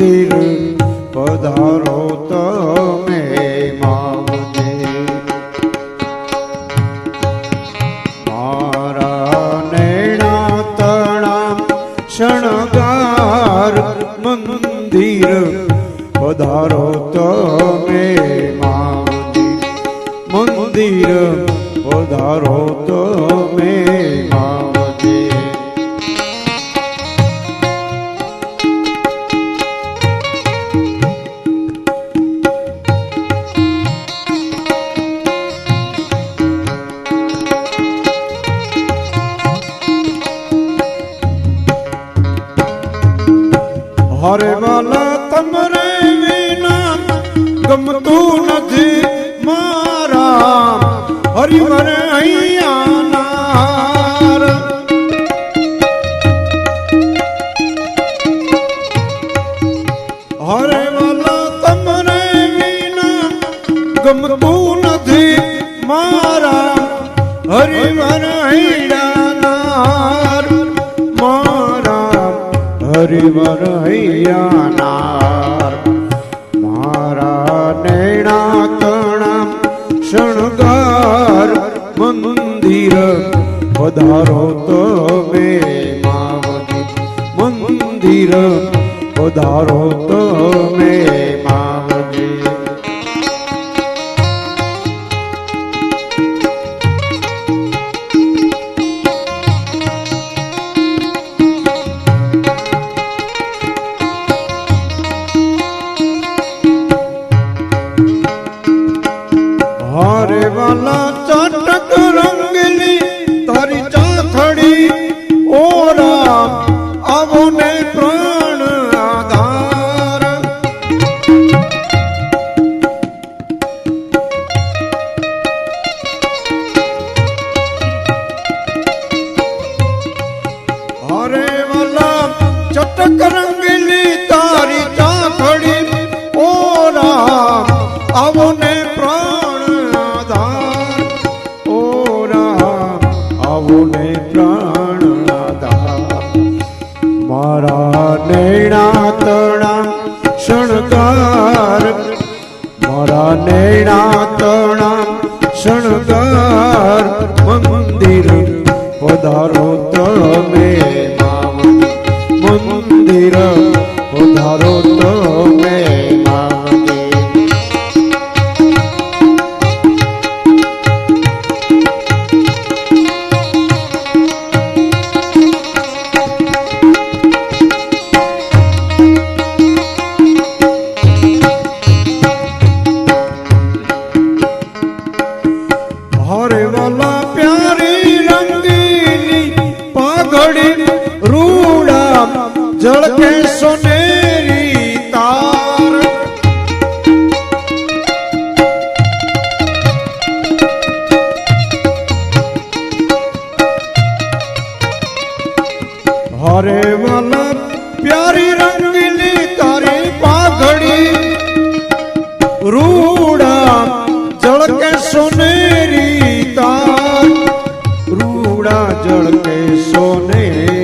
મંદિર પધારો તમે શણગાર મંદિર પધારો તમે મંદિર પધારો તમે હરે વાલા તમરે વિના ગમતું નથી મારા. હરિવર અહીંયા નાર હરે વાલા, તમને વિના ગમતું નથી મારા. હરિવર અહીંયા નાર હરિવર હૈયાનાર. નાર મારા નૈણા કણા શણગાર મંદિર પધારો તમે માવજી મંદિર પધારો તમે હારે વાલા ચટક રંગલી તારી ચાથડી. ઓરા આવો ને પ્રાણ આધાર. ઓરા આવો ને પ્રાણ આધાર. મારા નૈણા તણા શણગાર. મારા નૈણા તણા શણગાર. મંદિર પધારો તમે. મંદિર જળકે સોનેરી તાર હરે વાલા પ્યારી રંગીલી તારી પાઘડી. રૂડા જળકે સોનેરી તાર રૂડા જળકે સોનેરી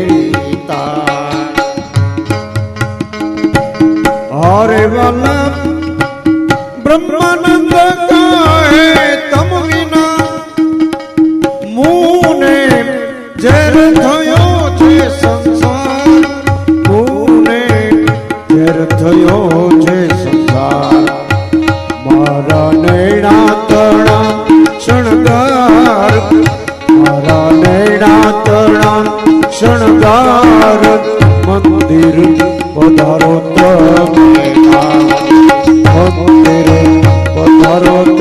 હરે વાલા બ્રહ્માનંદ પધારો તો મેઠા ભક્ત રે પધારો